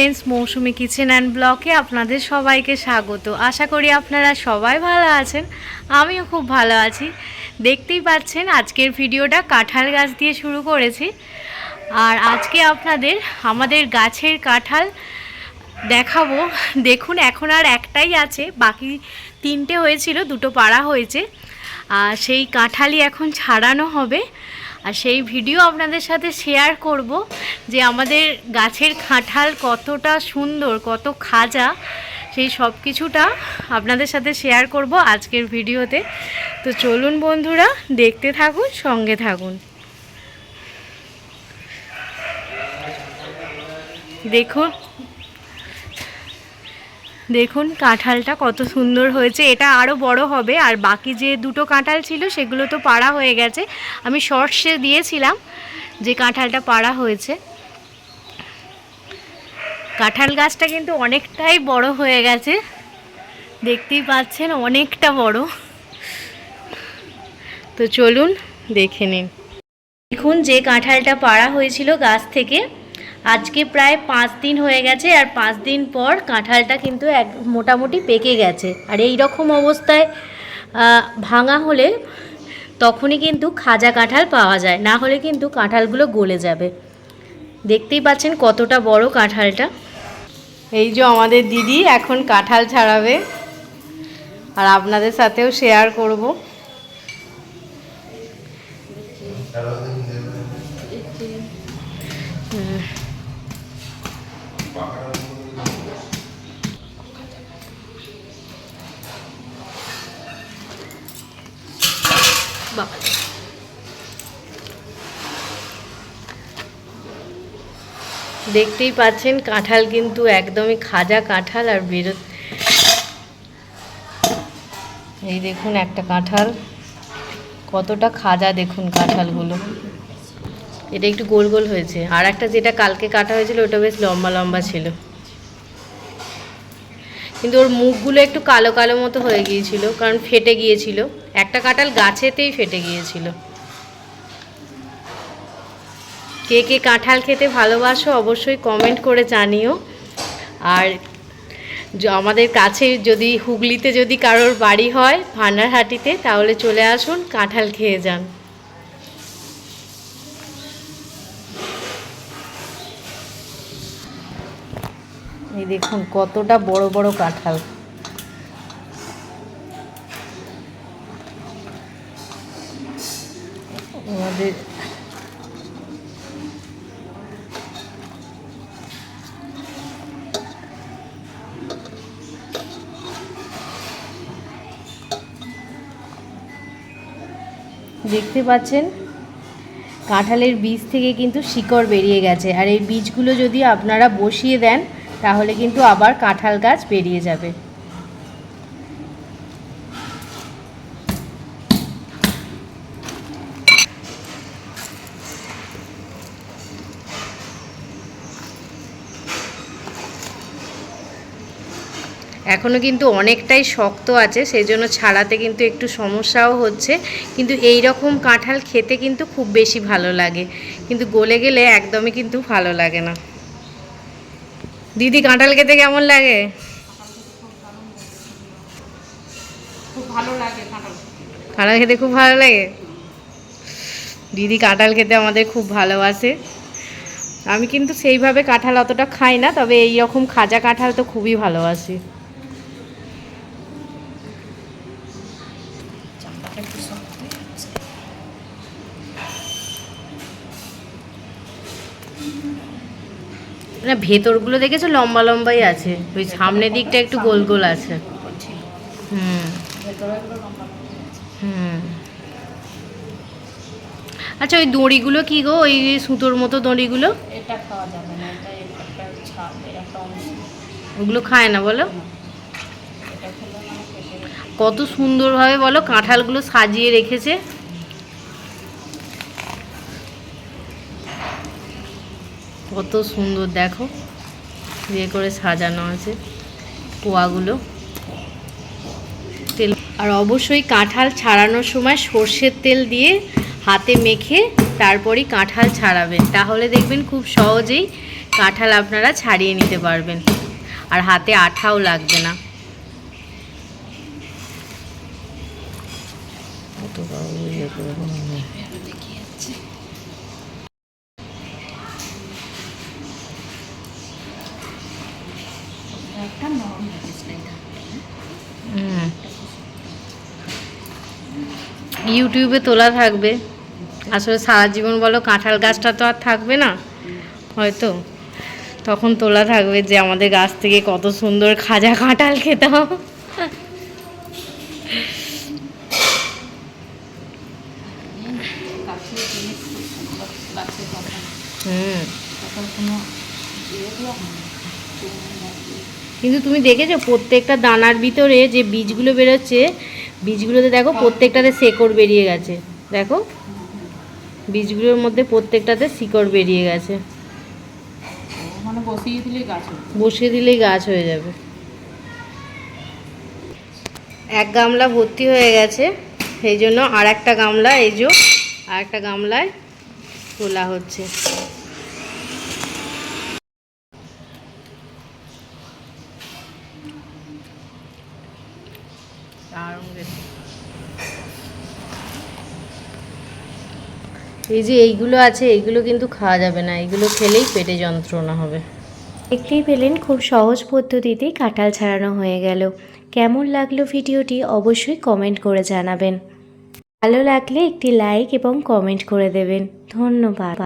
Friends, Mousumi kitchen and ব্লকে আপনাদের সবাইকে স্বাগত। আশা করি আপনারা সবাই ভালো আছেন, আমিও খুব ভালো আছি। দেখতেই পাচ্ছেন, আজকের ভিডিওটা কাঁঠাল গাছ দিয়ে শুরু করেছি। আর আজকে আপনাদের, আমাদের গাছের কাঁঠাল দেখাবো। দেখুন, এখন আর একটাই আছে, বাকি তিনটে হয়েছিল, দুটো পাড়া হয়েছে। আর সেই কাঁঠালই এখন ছাড়ানো হবে। আর সেই ভিডিও আপনাদের সাথে শেয়ার করব যে আমাদের গাছের খাঁঠাল কতটা সুন্দর, কত খাজা, সেই সব কিছুটা আপনাদের সাথে শেয়ার করব আজকের ভিডিওতে। তো চলুন বন্ধুরা, দেখতে থাকুন, সঙ্গে থাকুন। দেখুন দেখুন, কাঁঠালটা কত সুন্দর হয়েছে। এটা আরও বড় হবে, আর বাকি যে দুটো কাঁঠাল ছিল, সেগুলো তো পাড়া হয়ে গেছে। আমি শর্টসে দিয়েছিলাম, যে কাঁঠালটা পাড়া হয়েছে। কাঁঠাল গাছটা কিন্তু অনেকটাই বড় হয়ে গেছে। দেখতেই পাচ্ছেন, অনেকটা বড়। তো চলুন, দেখে নিন। দেখুন, যে কাঁঠালটা পাড়া হয়েছিল গাছ থেকে আজকে প্রায় পাঁচ দিন হয়ে গেছে আর পাঁচ দিন পর কাঁঠালটা কিন্তু এক মোটামুটি পেকে গেছে। আর এই রকম অবস্থায় ভাঙা হলে তখনই কিন্তু খাজা কাঁঠাল পাওয়া যায়, না হলে কিন্তু কাঁঠালগুলো গলে যাবে। দেখতেই পাচ্ছেন কতটা বড় কাঁঠালটা। এই যে আমাদের দিদি এখন কাঁঠাল ছাড়াবে। আর আপনাদের সাথেও শেয়ার করব। দেখতেই পাচ্ছেন, কাঁঠাল কিন্তু একদমই খাজা কাঁঠাল আর বেরো এই দেখুন একটা কাঁঠাল। কতটা খাজা দেখুন কাঁঠালগুলো। এটা একটু গোল গোল হয়েছে। আর একটা যেটা কালকে কাটা হয়েছিল, ওটা বেশ লম্বা লম্বা ছিল। কিন্তু ওর মুখগুলো একটু কালো কালো মতো হয়ে গিয়েছিল, কারণ ফেটে গিয়েছিল। একটা কাঁঠাল গাছেতেই ফেটে গিয়েছিল। কে কে কাঁঠাল খেতে ভালোবাসো অবশ্যই কমেন্ট করে জানিও। আর আমাদের কাছে যদি, হুগলিতে যদি কারোর বাড়ি হয় ভান্ডারহাটিতে তাহলে চলে আসুন, কাঁঠাল খেয়ে যান। এই দেখুন, কতটা বড় বড় কাঁঠাল। আমাদের দেখতে পাচ্ছেন? কাঁঠালের বীজ থেকে কিন্তু শিকড় বেরিয়ে গেছে। আর এই বীজগুলো যদি আপনারা বসিয়ে দেন, তাহলে কিন্তু আবার কাঁঠাল গাছ বেরিয়ে যাবে। এখনও কিন্তু অনেকটাই শক্ত আছে সেই জন্য ছাড়াতে কিন্তু একটু সমস্যাও হচ্ছে। কিন্তু এই রকম কাঁঠাল খেতে কিন্তু খুব বেশি ভালো লাগে। কিন্তু গলে গেলে একদমই কিন্তু ভালো লাগে না। দিদি কাঁঠাল খেতে কেমন লাগে? খুব ভালো লাগে কাঁঠাল কাঁঠাল খেতে খুব ভালো লাগে? দিদি কাঁঠাল খেতে আমাদের খুব ভালোবাসে। আমি কিন্তু সেইভাবে কাঁঠাল অতটা খাই না তবে এই রকম খাজা কাঁঠাল তো খুবই ভালোবাসি চামড়াটা একটু শক্ত হয়ে গেছে। না ভেতরগুলো দেখেছ? লম্বা লম্বাই আছে। ওই সামনের দিকটা একটু গোল গোল আছে। হুম। হুম। আচ্ছা ওই দড়িগুলো কি গো? ওই সুতোর মতো দড়িগুলো? এটা খাওয়া যাবে না এটা একটা ছাপ একটা ওগুলো খায় না বলো? কত সুন্দরভাবে বলো কাঁঠালগুলো সাজিয়ে রেখেছে। কত সুন্দর, দেখো। ইয়ে করে সাজানো আছে পোয়াগুলো। তেল আর অবশ্যই কাঁঠাল ছাড়ানোর সময় সর্ষের তেল দিয়ে হাতে মেখে তারপরই কাঁঠাল ছাড়াবেন। তাহলে দেখবেন খুব সহজেই কাঁঠাল আপনারা ছাড়িয়ে নিতে পারবেন। আর হাতে আঠাও লাগবে না। একটা নরম। ইউটিউবে তোলা থাকবে। আসলে সারা জীবন বলো কাঁঠাল গাছটা তো আর থাকবে না হয়তো। তখন তোলা থাকবে যে আমাদের গাছ থেকে কত সুন্দর খাজা কাঁঠাল খেতাম। হুম। কিন্তু তুমি দেখেছ প্রত্যেকটা দানার ভিতরে যে বীজগুলো বেরোচ্ছে বীজগুলোতে দেখো প্রত্যেকটাতে শেকড় বেরিয়ে গেছে। দেখো বীজগুলোর মধ্যে প্রত্যেকটাতে শিকড় বেরিয়ে গেছে। মানে বসিয়ে দিলে গাছ বসিয়ে দিলেই গাছ হয়ে যাবে। এক গামলা ভর্তি হয়ে গেছে সেই জন্য আর একটা গামলা এই যে আর একটা গামলায় তোলা হচ্ছে। এই যে এইগুলো আছে, এইগুলো কিন্তু খাওয়া যাবে না। এইগুলো খেলেই পেটে যন্ত্রণা হবে। দেখতেই পেলেন খুব সহজ পদ্ধতিতে কাঁঠাল ছাড়ানো হয়ে গেল। কেমন লাগল ভিডিওটি অবশ্যই কমেন্ট করে জানাবেন। ভালো লাগলে একটি লাইক এবং কমেন্ট করে দেবেন। ধন্যবাদ।